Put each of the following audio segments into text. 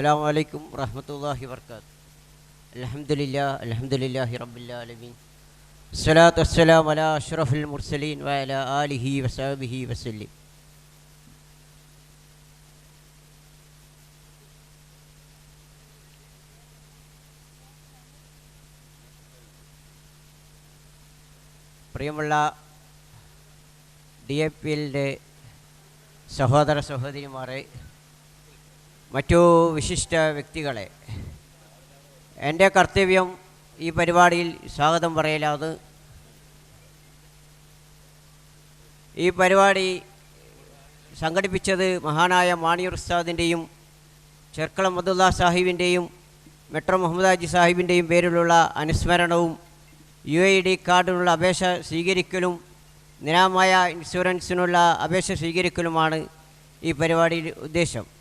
അസ്സാം വലൈക്കും വറഹമത്തല്ലാഹി വർക്കാത്ത് അലഹമുല്ലാ അലഹമുല്ലാഹി റബ്ബുല്ലാലമീൻ വസ്സലാത്തു വസ്സലാം അല അഷ്റഫുൽ മുർസലീൻ വഅല ആലിഹി വസാബിഹി വസല്ലിം പ്രിയമുള്ള ഡി എ പി എല്ലിന്റെ സഹോദര സഹോദരിമാരെ മറ്റു വിശിഷ്ട വ്യക്തികളെ. എന്റെ കർത്തവ്യം ഈ പരിപാടിയിൽ സ്വാഗതം പറയലാത് ഈ പരിപാടി സംഘടിപ്പിച്ചത് മഹാനായ മാണിയൂർ ഉസ്താദിന്റെയും ചെർക്കളം അബ്ദുല്ല സാഹിബിന്റെയും മെട്രോ മുഹമ്മദ് സാഹിബിന്റെയും പേരിലുള്ള അനുസ്മരണവും യു ഐ ഡി കാർഡിനുള്ള അപേക്ഷ സ്വീകരിക്കലും നിരാമായ ഇൻഷുറൻസിനുള്ള അപേക്ഷ സ്വീകരിക്കലുമാണ് ഈ പരിപാടിയിൽ ഉദ്ദേശം.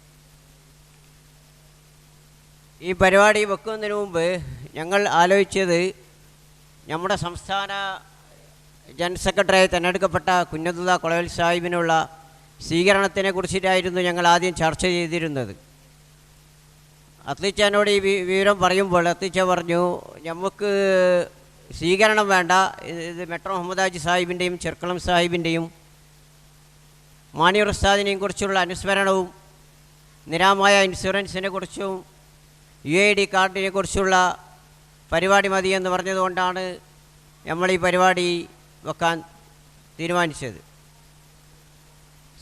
ഈ പരിപാടി വെക്കുന്നതിന് മുമ്പ് ഞങ്ങൾ ആലോചിച്ചത് നമ്മുടെ സംസ്ഥാന ജനറൽ സെക്രട്ടറിയായി തിരഞ്ഞെടുക്കപ്പെട്ട കുഞ്ഞതുദ കൊളവൽ സാഹിബിനുള്ള സ്വീകരണത്തിനെ കുറിച്ചിട്ടായിരുന്നു ഞങ്ങൾ ആദ്യം ചർച്ച ചെയ്തിരുന്നത്. അത്ലിച്ചാനോട് ഈ വിവരം പറയുമ്പോൾ അത്ലിച്ച പറഞ്ഞു നമുക്ക് സ്വീകരണം വേണ്ട. ഇത് മെട്രോ മുഹമ്മദ് ഹാജി സാഹിബിന്റെയും ചെർക്കളം സാഹിബിന്റെയും മാണിയൂർ ഉസ്താദിനെയും കുറിച്ചുള്ള അനുസ്മരണവും നിരാമായ ഇൻഷുറൻസിനെ കുറിച്ചും യു ഐ ഡി കാർഡിനെ കുറിച്ചുള്ള പരിപാടി മതിയെന്ന് പറഞ്ഞതുകൊണ്ടാണ് നമ്മൾ ഈ പരിപാടി വെക്കാൻ തീരുമാനിച്ചത്.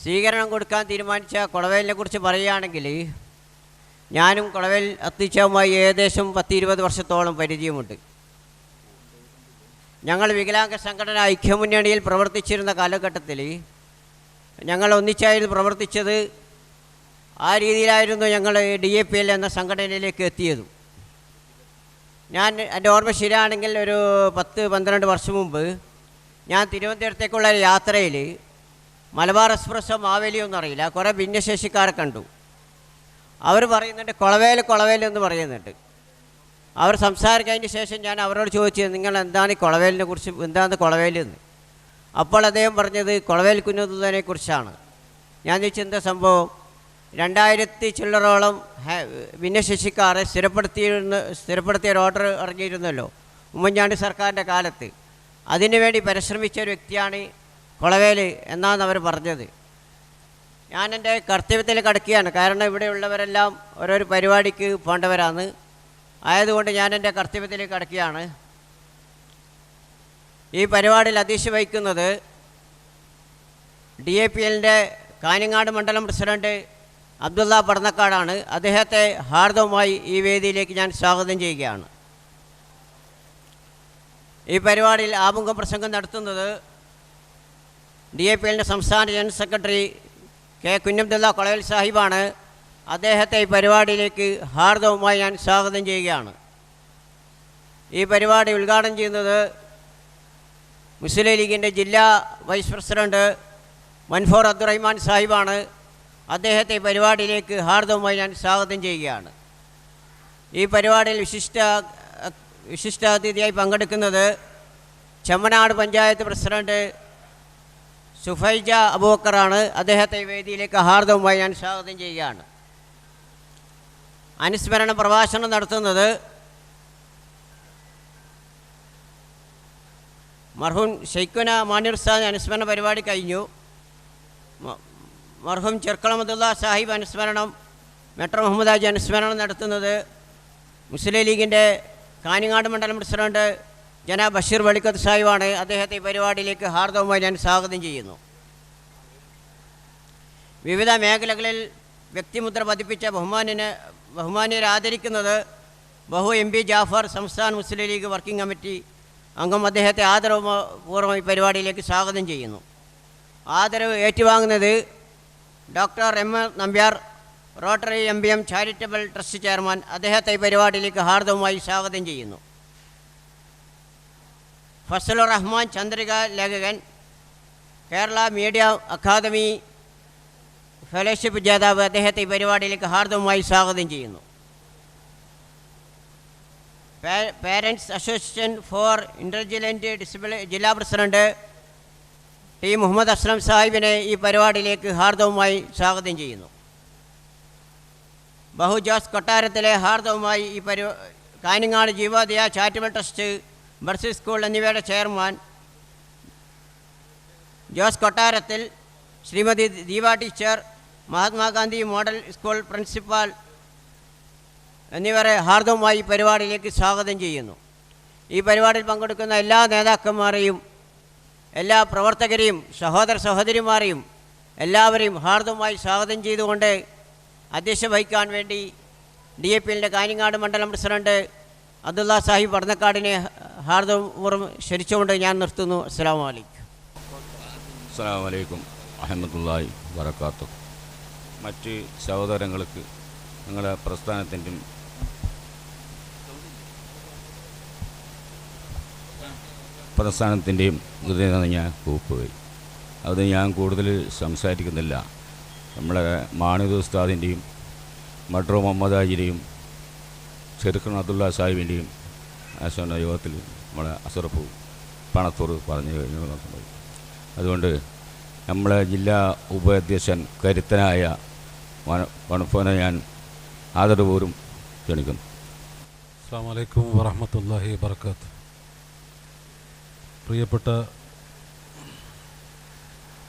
സ്വീകരണം കൊടുക്കാൻ തീരുമാനിച്ച കുളവേലിനെ കുറിച്ച് പറയുകയാണെങ്കിൽ ഞാനും കുളവേൽ അത്തിച്ചവുമായി ഏകദേശം പത്തിരുപത് വർഷത്തോളം പരിചയമുണ്ട്. ഞങ്ങൾ വികലാംഗ സംഘടന ഐക്യമുന്നണിയിൽ പ്രവർത്തിച്ചിരുന്ന കാലഘട്ടത്തിൽ ഞങ്ങൾ ഒന്നിച്ചായിരുന്നു പ്രവർത്തിച്ചത് ആ രീതിയിലായിരുന്നു ഞങ്ങൾ ഡി എ പി എൽ എന്ന സംഘടനയിലേക്ക് എത്തിയതും. ഞാൻ എന്റെ ഓർമ്മ ശരിയാണെങ്കിൽ ഒരു പത്ത് പന്ത്രണ്ട് വർഷം മുമ്പ് ഞാൻ തിരുവനന്തപുരത്തേക്കുള്ള യാത്രയിൽ മലബാർ എക്സ്പ്രസ്സോ മാവേലിയോ ഒന്നും അറിയില്ല. കുറേ ഭിന്നശേഷിക്കാരെ കണ്ടു. അവർ പറയുന്നുണ്ട് കുളവേൽ കുളവേൽ എന്ന് പറയുന്നുണ്ട്. അവർ സംസാരിക്കുന്നതിന് ശേഷം ഞാൻ അവരോട് ചോദിച്ചത് നിങ്ങൾ എന്താണ് ഈ കുളവേലിനെ കുറിച്ച് എന്താണ് കുളവേലെന്ന് അപ്പോൾ അദ്ദേഹം പറഞ്ഞത് കുളവേൽ കുഞ്ഞുന്നതിനെ കുറിച്ചാണ്. ഞാൻ ചോദിച്ചെന്താ സംഭവം? രണ്ടായിരത്തി ചില്ലറോളം ഭിന്നശേഷിക്കാരെ സ്ഥിരപ്പെടുത്തിയിരുന്ന സ്ഥിരപ്പെടുത്തിയ ഒരു ഓർഡർ ഇറങ്ങിയിരുന്നല്ലോ ഉമ്മൻചാണ്ടി സർക്കാരിന്റെ കാലത്ത്. അതിനുവേണ്ടി പരിശ്രമിച്ച ഒരു വ്യക്തിയാണ് കൊളവേൽ എന്നാണ് അവർ പറഞ്ഞത്. ഞാൻ എന്റെ കർത്തവ്യത്തിൽ കടക്കുകയാണ്. കാരണം ഇവിടെയുള്ളവരെല്ലാം ഓരോ പരിപാടിക്ക് പോണ്ടവരാണ്. ആയതുകൊണ്ട് ഞാൻ എന്റെ കർത്തവ്യത്തിൽ കടക്കുകയാണ്. ഈ പരിപാടിയിൽ അധ്യക്ഷ വഹിക്കുന്നത് ഡി എ പി എല്ലിന്റെ കാഞ്ഞങ്ങാട് മണ്ഡലം പ്രസിഡന്റ് അബ്ദുള്ള പടന്നക്കാടാണ്. അദ്ദേഹത്തെ ഹാർദവുമായി ഈ വേദിയിലേക്ക് ഞാൻ സ്വാഗതം ചെയ്യുകയാണ്. ഈ പരിപാടിയിൽ ആമുഖ പ്രസംഗം നടത്തുന്നത് ഡി എ പി എല്ലിന്റെ സംസ്ഥാന general secretary K Kunhabdulla Kolaval സാഹിബാണ്. അദ്ദേഹത്തെ ഈ പരിപാടിയിലേക്ക് ഹാർദവുമായി ഞാൻ സ്വാഗതം ചെയ്യുകയാണ്. ഈ പരിപാടി ഉദ്ഘാടനം ചെയ്യുന്നത് മുസ്ലിം ലീഗിന്റെ ജില്ലാ വൈസ് പ്രസിഡന്റ് മൻഫോർ അബ്ദുറഹ്മാൻ സാഹിബാണ്. അദ്ദേഹത്തെ പരിപാടിയിലേക്ക് ഹാർദവുമായി ഞാൻ സ്വാഗതം ചെയ്യുകയാണ്. ഈ പരിപാടിയിൽ വിശിഷ്ട വിശിഷ്ടാതിഥിയായി പങ്കെടുക്കുന്നത് ചെമ്മനാട് പഞ്ചായത്ത് പ്രസിഡന്റ് സുഫൈജ അബൂക്കറാണ് അദ്ദേഹത്തെ വേദിയിലേക്ക് ഹാർദവുമായി ഞാൻ സ്വാഗതം ചെയ്യുകയാണ്. അനുസ്മരണ പ്രഭാഷണം നടത്തുന്നത് മർഹൂം ഷെയ്ഖുന മാനിർസാദ് അനുസ്മരണ പരിപാടി കഴിഞ്ഞു. മർഹൂം ചെർക്കളമദുല്ല സാഹിബ് അനുസ്മരണം മെട്രോ മുഹമ്മദ് ഹാജി അനുസ്മരണം നടത്തുന്നത് മുസ്ലിം ലീഗിന്റെ കാഞ്ഞങ്ങാട് മണ്ഡലം പ്രസിഡന്റ് ജനാബ് ബഷീർ വെളിക്കത്ത് സാഹിബാണ്. അദ്ദേഹത്തെ ഈ പരിപാടിയിലേക്ക് ഹാർദവുമായി ഞാൻ സ്വാഗതം ചെയ്യുന്നു. വിവിധ മേഖലകളിൽ വ്യക്തിമുദ്ര പതിപ്പിച്ച ബഹുമാനിനെ ബഹുമാനിയരെ ആദരിക്കുന്നത് ബഹു എം പി ജാഫർ സംസ്ഥാന മുസ്ലിം ലീഗ് വർക്കിംഗ് കമ്മിറ്റി അംഗം. അദ്ദേഹത്തെ ആദരവപൂർവം ഈ പരിപാടിയിലേക്ക് സ്വാഗതം ചെയ്യുന്നു. ആദരവ് ഏറ്റുവാങ്ങുന്നത് doctor M A Nambiar Rotary M B M charitable trust chairman അദ്ദേഹത്തെ പരിപാടിയിലേക്ക് ഹാർദവുമായി സ്വാഗതം ചെയ്യുന്നു. ഫസലുർ റഹ്മാൻ ചന്ദ്രിക ലേഖകൻ കേരള മീഡിയ അക്കാദമി ഫെലോഷിപ്പ് ജേതാവ് അദ്ദേഹത്തെ ഈ പരിപാടിയിലേക്ക് ഹാർദവുമായി സ്വാഗതം ചെയ്യുന്നു. Parents association for intelligent disabled ജില്ലാ പ്രസിഡന്റ് ടി മുഹമ്മദ് അസ്ലം സാഹിബിനെ ഈ പരിപാടിയിലേക്ക് ഹാർദവുമായി സ്വാഗതം ചെയ്യുന്നു. ബഹുജോസ് കൊട്ടാരത്തിലെ ഹാർദവുമായി ഈ പരി കാഞ്ഞങ്ങാട് ജീവോദയ ചാരിറ്റബിൾ ട്രസ്റ്റ് ബർസി സ്കൂൾ എന്നിവയുടെ ചെയർമാൻ ജോസ് കൊട്ടാരത്തിൽ Shrimati Deepa teacher Mahatma Gandhi model school principal എന്നിവരെ ഹാർദവുമായി പരിപാടിയിലേക്ക് സ്വാഗതം ചെയ്യുന്നു. ഈ പരിപാടിയിൽ പങ്കെടുക്കുന്ന എല്ലാ നേതാക്കന്മാരെയും എല്ലാ പ്രവർത്തകരെയും സഹോദര സഹോദരിമാരെയും എല്ലാവരെയും ഹാർദവുമായി സ്വാഗതം ചെയ്തുകൊണ്ട് അധ്യക്ഷ വഹിക്കാൻ വേണ്ടി ഡി എ പി കാഞ്ഞങ്ങാട് മണ്ഡലം പ്രസിഡന്റ് അബ്ദുള്ള സാഹിബ് പടന്നക്കാടിനെ ഹാർദപൂർവം ക്ഷണിച്ചുകൊണ്ട് ഞാൻ നിർത്തുന്നു. അസ്സാം വലൈക്കും അസ്സാം വരക്കാത്തു മറ്റ് സഹോദരങ്ങൾക്ക് നിങ്ങളുടെ പ്രസ്ഥാനത്തിന്റെയും പ്രസ്ഥാനത്തിന്റെയും ഹൃദയം ഞാൻ കൂപ്പുപോയി. അത് ഞാൻ കൂടുതൽ സംസാരിക്കുന്നില്ല. നമ്മളെ മാണിദ് ഉസ്താദിന്റെയും മഡ്രോ മുഹമ്മദാജിന്റെയും ചെറുക്കൻ അബ്ദുള്ള സാഹിബിന്റെയും ആശോന യോഗത്തിൽ നമ്മളെ അസുറപ്പ് പണത്തൂർ പറഞ്ഞു കഴിഞ്ഞു അതുകൊണ്ട് നമ്മളെ ജില്ലാ ഉപാധ്യക്ഷൻ കരുത്തനായ വണഫോനെ ഞാൻ ആദരപൂർവം ക്ഷണിക്കുന്നു. അസ്സാം വലൈക്കും വാഹമത്തല്ലാഹി വർക്കാത്ത് പ്രിയപ്പെട്ട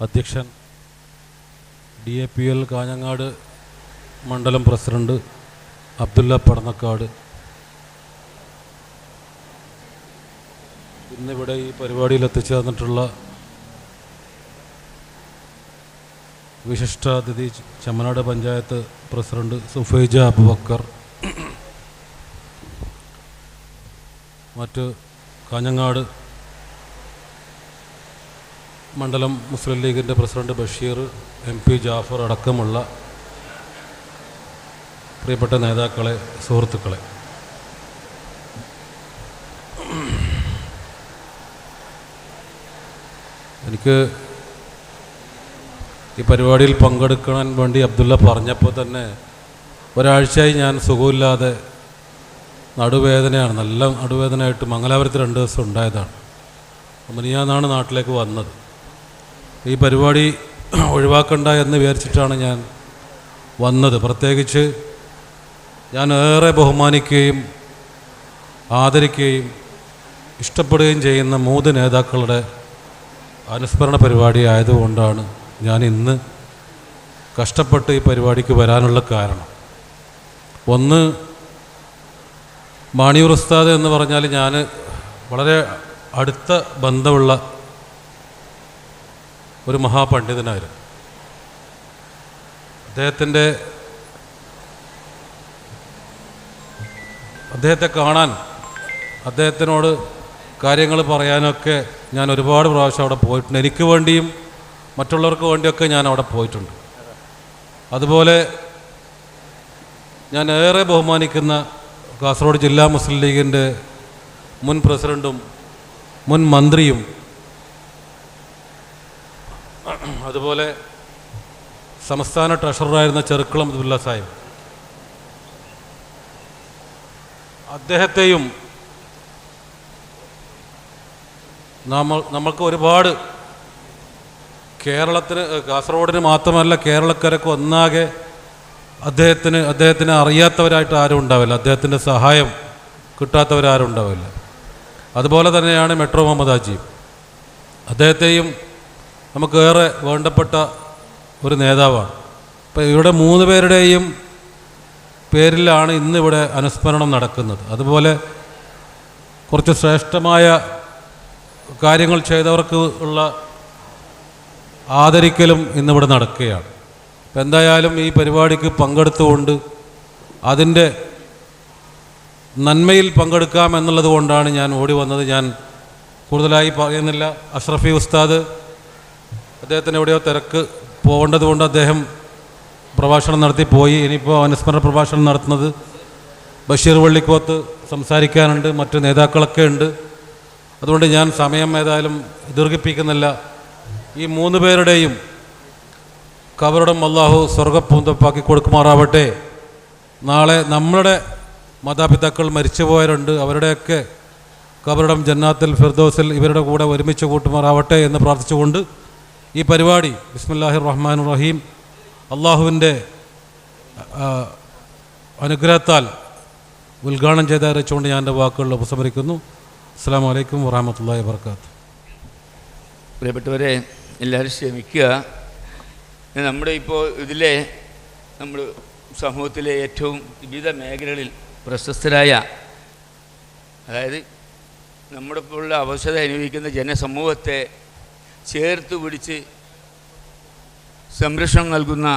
അധ്യക്ഷൻ D A P L Kanhangad മണ്ഡലം പ്രസിഡന്റ് അബ്ദുല്ല പടന്നക്കാട്. ഇന്നിവിടെ ഈ പരിപാടിയിൽ എത്തിച്ചേർന്നിട്ടുള്ള വിശിഷ്ടാതിഥി ചമ്മനാട് പഞ്ചായത്ത് പ്രസിഡന്റ് സുഫൈജ അബുബക്കർ മറ്റ് കാഞ്ഞങ്ങാട് മണ്ഡലം മുസ്ലിം ലീഗിന്റെ president Basheer M P Jafar അടക്കമുള്ള പ്രിയപ്പെട്ട നേതാക്കളെ സുഹൃത്തുക്കളെ. എനിക്ക് ഈ പരിപാടിയിൽ പങ്കെടുക്കാൻ വേണ്ടി അബ്ദുള്ള പറഞ്ഞപ്പോൾ തന്നെ ഒരാഴ്ചയായി ഞാൻ സുഖമില്ലാതെ നടുവേദനയാണ്. നല്ല നടുവേദനയായിട്ട് മംഗലാപുരത്ത് രണ്ട് ദിവസം ഉണ്ടായതാണ്. മിനിയാന്നാണ് നാട്ടിലേക്ക് വന്നത്. ഈ പരിപാടി ഒഴിവാക്കണ്ട എന്ന് വിചാരിച്ചിട്ടാണ് ഞാൻ വന്നത്. പ്രത്യേകിച്ച് ഞാൻ ഏറെ ബഹുമാനിക്കുകയും ആദരിക്കുകയും ഇഷ്ടപ്പെടുകയും ചെയ്യുന്ന മൂന്ന് നേതാക്കളുടെ അനുസ്മരണ പരിപാടി ആയതുകൊണ്ടാണ് ഞാൻ ഇന്ന് കഷ്ടപ്പെട്ട് ഈ പരിപാടിക്ക് വരാനുള്ള കാരണം. ഒന്ന് മാണിയൂർ ഉസ്താദ് എന്ന് പറഞ്ഞാൽ ഞാൻ വളരെ അടുത്ത ബന്ധമുള്ള ഒരു മഹാപണ്ഡിതനായിരുന്നു. അദ്ദേഹത്തിന്റെ അദ്ദേഹത്തെ കാണാൻ അദ്ദേഹത്തിനോട് കാര്യങ്ങൾ പറയാനൊക്കെ ഞാൻ ഒരുപാട് പ്രാവശ്യം അവിടെ പോയിട്ടുണ്ട്. എനിക്ക് വേണ്ടിയും മറ്റുള്ളവർക്ക് വേണ്ടിയൊക്കെ ഞാൻ അവിടെ പോയിട്ടുണ്ട്. അതുപോലെ ഞാൻ ഏറെ ബഹുമാനിക്കുന്ന കാസർഗോഡ് ജില്ലാ മുസ്ലിം ലീഗിന്റെ മുൻ പ്രസിഡന്റും മുൻ മന്ത്രിയും അതുപോലെ സംസ്ഥാന ട്രഷററായിരുന്ന ചെറുക്കുളം അബ്ദുല്ല സാഹിബ്. അദ്ദേഹത്തെയും നമ്മൾ നമ്മൾക്ക് ഒരുപാട് കേരളത്തിന് കാസർഗോഡിന് മാത്രമല്ല കേരളക്കരക്ക് ഒന്നാകെ അദ്ദേഹത്തിന് അദ്ദേഹത്തിനെ അറിയാത്തവരായിട്ട് ആരും ഉണ്ടാവില്ല. അദ്ദേഹത്തിന്റെ സഹായം കിട്ടാത്തവരാരും ഉണ്ടാവില്ല. അതുപോലെ തന്നെയാണ് മെട്രോ മമതാജി അദ്ദേഹത്തെയും നമുക്കേറെ വേണ്ടപ്പെട്ട ഒരു നേതാവാണ്. അപ്പോൾ ഇവിടെ മൂന്ന് പേരുടെയും പേരിലാണ് ഇന്നിവിടെ അനുസ്മരണം നടക്കുന്നത്. അതുപോലെ കുറച്ച് ശ്രേഷ്ഠമായ കാര്യങ്ങൾ ചെയ്തവർക്ക് ഉള്ള ആദരിക്കലും ഇന്നിവിടെ നടക്കുകയാണ്. അപ്പം എന്തായാലും ഈ പരിപാടിക്ക് പങ്കെടുത്തുകൊണ്ട് അതിന്റെ നന്മയിൽ പങ്കെടുക്കാം എന്നുള്ളത് കൊണ്ടാണ് ഞാൻ ഓടി വന്നത്. ഞാൻ കൂടുതലായി പറയുന്നില്ല. അഷ്റഫി ഉസ്താദ് അദ്ദേഹത്തിന് എവിടെയോ തിരക്ക് പോകേണ്ടത് കൊണ്ട് അദ്ദേഹം പ്രഭാഷണം നടത്തി പോയി. ഇനിയിപ്പോൾ അനുസ്മരണ പ്രഭാഷണം നടത്തുന്നത് ബഷീർ വള്ളിക്കോത്ത് സംസാരിക്കാനുണ്ട്. മറ്റു നേതാക്കളൊക്കെ ഉണ്ട്. അതുകൊണ്ട് ഞാൻ സമയം ഏതായാലും ദീർഘിപ്പിക്കുന്നില്ല. ഈ മൂന്ന് പേരുടെയും കവറുടെ അള്ളാഹു സ്വർഗപ്പൂന്തപ്പാക്കി കൊടുക്കുമാറാവട്ടെ. നാളെ നമ്മളുടെ മാതാപിതാക്കൾ മരിച്ചുപോയവരുണ്ട്. അവരുടെയൊക്കെ കബറിടം ജന്നാത്തിൽ ഫിർദോസിൽ ഇവരുടെ കൂടെ ഒരുമിച്ച് കൂട്ടുമാറാവട്ടെ എന്ന് പ്രാർത്ഥിച്ചുകൊണ്ട് ഈ പരിപാടി ബിസ്മില്ലാഹിർ റഹ്മാൻ റഹീം അള്ളാഹുവിന്റെ അനുഗ്രഹത്താൽ ഉദ്ഘാടനം ചെയ്ത് അറിയിച്ചുകൊണ്ട് ഞാൻ എന്റെ വാക്കുകൾ ഉപസംഹരിക്കുന്നു. അസ്സാം വലൈക്കും വറഹമത്തല്ലാ വർക്കാത്ത് പ്രിയപ്പെട്ടവരെ എല്ലാവരും ക്ഷമിക്കുക. നമ്മുടെ ഇപ്പോൾ ഇതിലെ നമ്മൾ സമൂഹത്തിലെ ഏറ്റവും വിവിധ മേഖലകളിൽ പ്രശസ്തരായ അതായത് നമ്മുടെ പോലുള്ള അവശത അനുഭവിക്കുന്ന ജനസമൂഹത്തെ ചേർത്ത് പിടിച്ച് സംരക്ഷണം നൽകുന്ന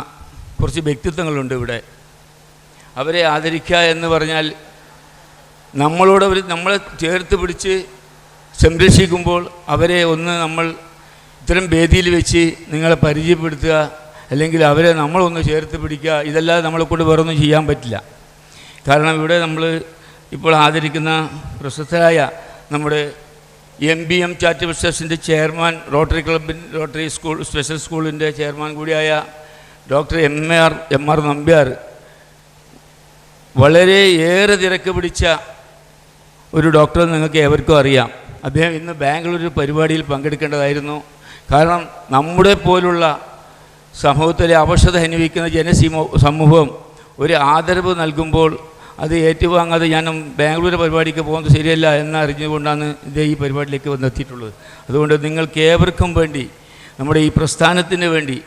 കുറച്ച് വ്യക്തിത്വങ്ങളുണ്ട് ഇവിടെ. അവരെ ആദരിക്കുക എന്ന് പറഞ്ഞാൽ നമ്മളോട് അവർ നമ്മളെ ചേർത്ത് പിടിച്ച് സംരക്ഷിക്കുമ്പോൾ അവരെ ഒന്ന് നമ്മൾ ഇത്തരം വേദിയിൽ വെച്ച് നിങ്ങളെ പരിചയപ്പെടുത്തുക അല്ലെങ്കിൽ അവരെ നമ്മളൊന്ന് ചേർത്ത് പിടിക്കുക. ഇതല്ലാതെ നമ്മളെ കൊണ്ട് വേറൊന്നും ചെയ്യാൻ പറ്റില്ല. കാരണം ഇവിടെ നമ്മൾ ഇപ്പോൾ ആദരിക്കുന്ന പ്രശസ്തരായ നമ്മുടെ എം ബി എം ചാരിറ്റബിൾ ട്രസ്റ്റിന്റെ ചെയർമാൻ റോട്ടറി ക്ലബിൻ റോട്ടറി സ്കൂൾ സ്പെഷ്യൽ സ്കൂളിന്റെ ചെയർമാൻ കൂടിയായ doctor M R M R Nambiar വളരെ ഏറെ തിരക്ക് പിടിച്ച ഒരു ഡോക്ടറെ നിങ്ങൾക്ക് ഏവർക്കും അറിയാം. അദ്ദേഹം ഇന്ന് ബാംഗ്ലൂർ പരിപാടിയിൽ പങ്കെടുക്കേണ്ടതായിരുന്നു. കാരണം നമ്മുടെ പോലുള്ള സമൂഹത്തിലെ അവശത അനുഭവിക്കുന്ന ജനസീമ സമൂഹം ഒരു ആദരവ് നൽകുമ്പോൾ അത് ഏറ്റുവാങ്ങാതെ ഞാൻ ബാംഗ്ലൂർ പരിപാടിക്ക് പോകുന്നത് ശരിയല്ല എന്നറിഞ്ഞുകൊണ്ടാണ് ഇതേ ഈ പരിപാടിയിലേക്ക് വന്നെത്തിയിട്ടുള്ളത്. അതുകൊണ്ട് നിങ്ങൾക്ക് ഏവർക്കും വേണ്ടി നമ്മുടെ ഈ പ്രസ്ഥാനത്തിന് വേണ്ടി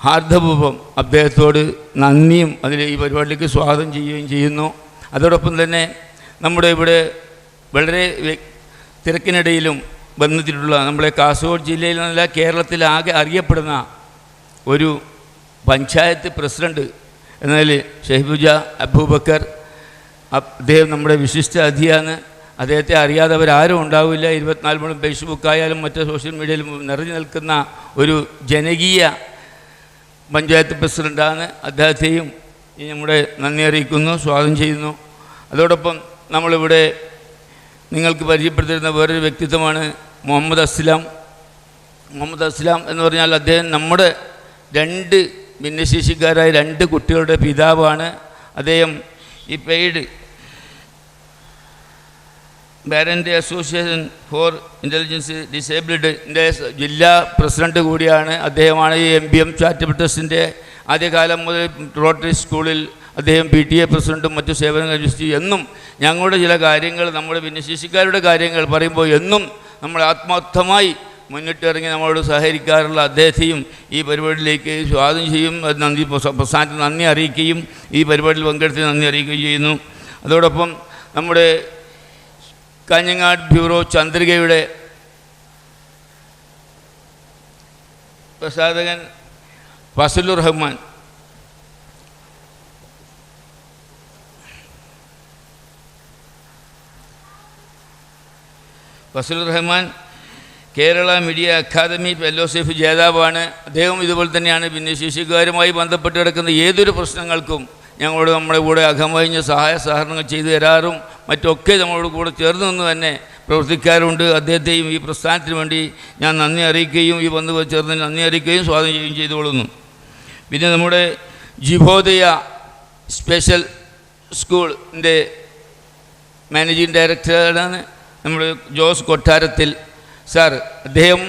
ഹാർദപൂപം അദ്ദേഹത്തോട് നന്ദിയും അതിൽ ഈ പരിപാടിയിലേക്ക് സ്വാഗതം ചെയ്യുകയും ചെയ്യുന്നു. അതോടൊപ്പം തന്നെ നമ്മുടെ ഇവിടെ വളരെ തിരക്കിനിടയിലും വന്നിട്ടുള്ള നമ്മുടെ കാസർഗോഡ് ജില്ലയിൽ നിന്നല്ല കേരളത്തിലാകെ അറിയപ്പെടുന്ന ഒരു പഞ്ചായത്ത് പ്രസിഡന്റ് എന്നാൽ ഷെഹബുജ അബൂബക്കർ അദ്ദേഹം നമ്മുടെ വിശിഷ്ട അതിയാണ് അദ്ദേഹത്തെ അറിയാത്തവരാരും ഉണ്ടാവില്ല. ഇരുപത്തിനാല് മണി ഫേസ്ബുക്കായാലും മറ്റ് സോഷ്യൽ മീഡിയയിലും നിറഞ്ഞു നിൽക്കുന്ന ഒരു ജനകീയ പഞ്ചായത്ത് പ്രസിഡന്റാണ് അദ്ദേഹത്തെയും നമ്മുടെ നന്ദി അറിയിക്കുന്നു സ്വാഗതം ചെയ്യുന്നു. അതോടൊപ്പം നമ്മളിവിടെ നിങ്ങൾക്ക് പരിചയപ്പെടുത്തിയിരുന്ന വേറൊരു വ്യക്തിത്വമാണ് മുഹമ്മദ് അസ്ലാം. മുഹമ്മദ് അസ്ലാം എന്ന് പറഞ്ഞാൽ അദ്ദേഹം നമ്മുടെ രണ്ട് ഭിന്നശേഷിക്കാരായ രണ്ട് കുട്ടികളുടെ പിതാവാണ്. അദ്ദേഹം ഈ paid parent association for intelligence ഡിസേബിൾഡിന്റെ ജില്ലാ പ്രസിഡന്റ് കൂടിയാണ്. അദ്ദേഹമാണ് ഈ എം ബി എം ചാരിറ്റബിൾ ആദ്യകാലം മുതൽ റോട്ടറി സ്കൂളിൽ അദ്ദേഹം പി ടി എ പ്രസിഡന്റും മറ്റു സേവനങ്ങൾ അനുഷ്ഠിച്ചു. എന്നും ഞങ്ങളുടെ ചില കാര്യങ്ങൾ നമ്മുടെ ഭിന്നശേഷിക്കാരുടെ കാര്യങ്ങൾ പറയുമ്പോൾ എന്നും നമ്മൾ ആത്മാർത്ഥമായി മുന്നിട്ടിറങ്ങി നമ്മളോട് സഹകരിക്കാറുള്ള അദ്ദേഹത്തെയും ഈ പരിപാടിയിലേക്ക് സ്വാഗതം ചെയ്യും. നന്ദി പ്രസ്ഥാനത്തിന് നന്ദി അറിയിക്കുകയും ഈ പരിപാടിയിൽ പങ്കെടുത്ത് നന്ദി അറിയിക്കുകയും ചെയ്യുന്നു. അതോടൊപ്പം നമ്മുടെ കാഞ്ഞങ്ങാട് ബ്യൂറോ ചന്ദ്രികയുടെ പ്രസാധകൻ Fazalur Rahman. Fazalur Rahman Kerala media academy fellowship ജേതാവാണ്. അദ്ദേഹം ഇതുപോലെ തന്നെയാണ്. ഭിന്നശേഷിക്കാരുമായി ബന്ധപ്പെട്ട് കിടക്കുന്ന ഏതൊരു പ്രശ്നങ്ങൾക്കും ഞങ്ങളോട് നമ്മുടെ കൂടെ അകമഴിഞ്ഞ സഹായ സഹകരണങ്ങൾ ചെയ്തു തരാറും മറ്റൊക്കെ നമ്മളോട് കൂടെ ചേർന്ന് നിന്ന് തന്നെ പ്രവർത്തിക്കാറുണ്ട്. അദ്ദേഹത്തെയും ഈ പ്രസ്ഥാനത്തിന് വേണ്ടി ഞാൻ നന്ദി അറിയിക്കുകയും ഈ ബന്ധു ചേർന്ന് നന്ദി അറിയിക്കുകയും സ്വാഗതം ചെയ്യുകയും ചെയ്തുകൊള്ളുന്നു. പിന്നെ നമ്മുടെ ജിബോദയ സ്പെഷ്യൽ സ്കൂളിന്റെ മാനേജിങ് ഡയറക്ടറാണ് നമ്മൾ ജോസ് കൊട്ടാരത്തിൽ. സാർ അദ്ദേഹം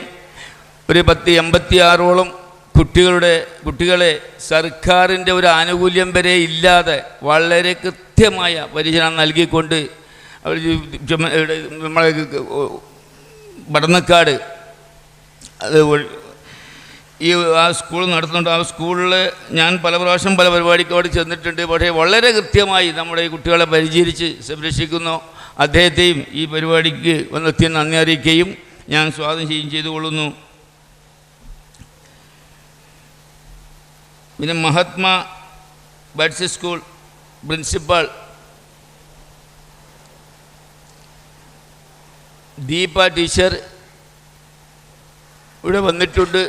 ഒരു പത്ത് എൺപത്തി ആറോളം കുട്ടികളുടെ കുട്ടികളെ സർക്കാരിന്റെ ഒരു ആനുകൂല്യം വരെ ഇല്ലാതെ വളരെ കൃത്യമായ പരിചരണം നൽകിക്കൊണ്ട് അവർ നമ്മളെ ഭടന്നക്കാട് അത് ഈ ആ സ്കൂൾ നടത്തുന്നുണ്ട്. ആ സ്കൂളിൽ ഞാൻ പല പ്രാവശ്യം പല പരിപാടിക്ക് അവിടെ ചെന്നിട്ടുണ്ട്. പക്ഷേ വളരെ കൃത്യമായി നമ്മുടെ ഈ കുട്ടികളെ പരിചരിച്ച് സംരക്ഷിക്കുന്നു. അദ്ദേഹത്തെയും ഈ പരിപാടിക്ക് വന്നെത്തിയ നന്ദി അറിയിക്കുകയും ഞാൻ സ്വാഗതം ചെയ്യുകയും ചെയ്തു പിന്നെ Mahatma Buds school principal Deepa teacher ഇവിടെ വന്നിട്ടുണ്ട്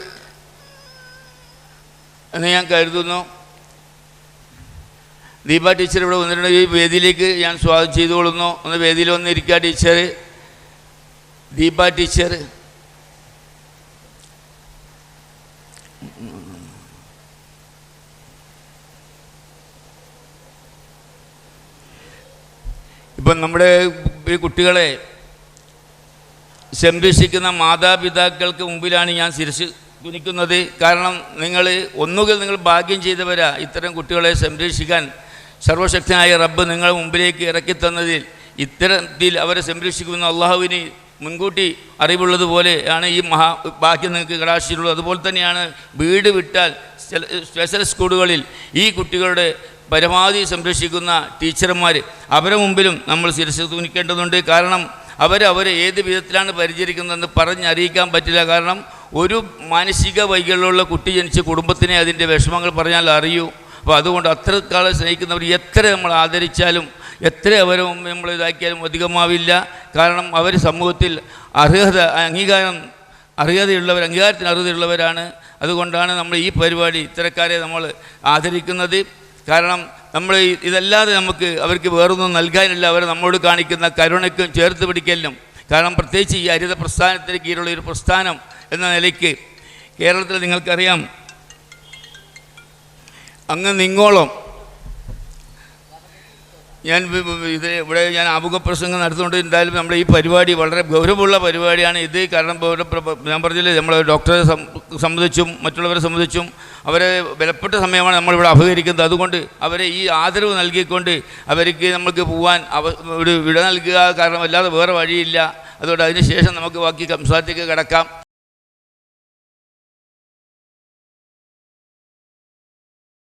എന്ന് ഞാൻ കരുതുന്നു. ദീപ ടീച്ചർ ഇവിടെ വന്നിട്ടുണ്ട്. ഈ വേദിയിലേക്ക് ഞാൻ സ്വാഗതം ചെയ്തുകൊള്ളുന്നു. ഒന്ന് വേദിയിൽ വന്നിരിക്കുക ടീച്ചർ. ദീപ ടീച്ചർ. ഇപ്പം നമ്മുടെ ഈ കുട്ടികളെ സംരക്ഷിക്കുന്ന മാതാപിതാക്കൾക്ക് മുമ്പിലാണ് ഞാൻ ശിരസ് കുനിക്കുന്നത്. കാരണം നിങ്ങൾ ഒന്നുകിൽ നിങ്ങൾ ഭാഗ്യം ചെയ്തവരാ ഇത്തരം കുട്ടികളെ സംരക്ഷിക്കാൻ സർവശക്തനായ റബ്ബ് നിങ്ങളുടെ മുമ്പിലേക്ക് ഇറക്കി തന്നതിൽ ഇത്തരത്തിൽ അവരെ സംരക്ഷിക്കുന്ന അള്ളാഹുവിന് മുൻകൂട്ടി അറിവുള്ളതുപോലെ ആണ് ഈ മഹാ ഭാഗ്യം നിങ്ങൾക്ക് കടാശിയിട്ടുള്ളത് അതുപോലെ തന്നെയാണ് വീട് വിട്ടാൽ സ്പെ- സ്പെഷ്യൽ സ്കൂളുകളിൽ ഈ കുട്ടികളുടെ പരമാവധി സംരക്ഷിക്കുന്ന ടീച്ചർമാർ അവരെ മുമ്പിലും നമ്മൾ ശിരസ് തുണിക്കേണ്ടതുണ്ട് കാരണം അവർ അവരെ ഏത് വിധത്തിലാണ് പരിചരിക്കുന്നതെന്ന് പറഞ്ഞറിയിക്കാൻ പറ്റില്ല. കാരണം ഒരു മാനസിക വൈകല്യമുള്ള കുട്ടി ജനിച്ച കുടുംബത്തിനെ അതിന്റെ വിഷമങ്ങൾ പറഞ്ഞാൽ അറിയൂ. അപ്പോൾ അതുകൊണ്ട് അത്ര കാലം സ്നേഹിക്കുന്നവർ എത്ര നമ്മൾ ആദരിച്ചാലും എത്ര അവരെ നമ്മൾ ഇതാക്കിയാലും അധികമാവില്ല. കാരണം അവർ സമൂഹത്തിൽ അർഹത അംഗീകാരം അർഹതയുള്ളവർ അംഗീകാരത്തിന് അർഹതയുള്ളവരാണ്. അതുകൊണ്ടാണ് നമ്മൾ ഈ പരിപാടി ഇത്തരക്കാരെ നമ്മൾ ആദരിക്കുന്നത്. കാരണം നമ്മൾ ഇതല്ലാതെ നമുക്ക് അവർക്ക് വേറൊന്നും നൽകാനില്ല. അവർ നമ്മോട് കാണിക്കുന്ന കരുണയ്ക്കും ചേർത്ത് പിടിക്കലിനും. കാരണം പ്രത്യേകിച്ച് ഈ ഹരിത പ്രസ്ഥാനത്തിന് കീഴിലുള്ള ഒരു പ്രസ്ഥാനം എന്ന നിലയ്ക്ക് കേരളത്തിൽ നിങ്ങൾക്കറിയാം. അങ്ങ് നിങ്ങോളം ഞാൻ ഇത് ഇവിടെ ഞാൻ ആമുഖ പ്രസംഗം നടത്തുന്നുണ്ട് എന്തായാലും നമ്മുടെ ഈ പരിപാടി വളരെ ഗൗരവമുള്ള പരിപാടിയാണ്. ഇത് കാരണം ഞാൻ പറഞ്ഞില്ലേ നമ്മൾ ഡോക്ടറെ സംബന്ധിച്ചും മറ്റുള്ളവരെ സംബന്ധിച്ചും അവരെ വിലപ്പെട്ട സമയമാണ് നമ്മളിവിടെ അപഹരിക്കുന്നത്. അതുകൊണ്ട് അവരെ ഈ ആദരവ് നൽകിക്കൊണ്ട് അവർക്ക് നമുക്ക് പോകാൻ അവ ഒരു വിട നൽകുക കാരണം അല്ലാതെ വേറെ വഴിയില്ല. അതുകൊണ്ട് അതിന് ശേഷം നമുക്ക് ബാക്കി സംസാരത്തേക്ക് കിടക്കാം.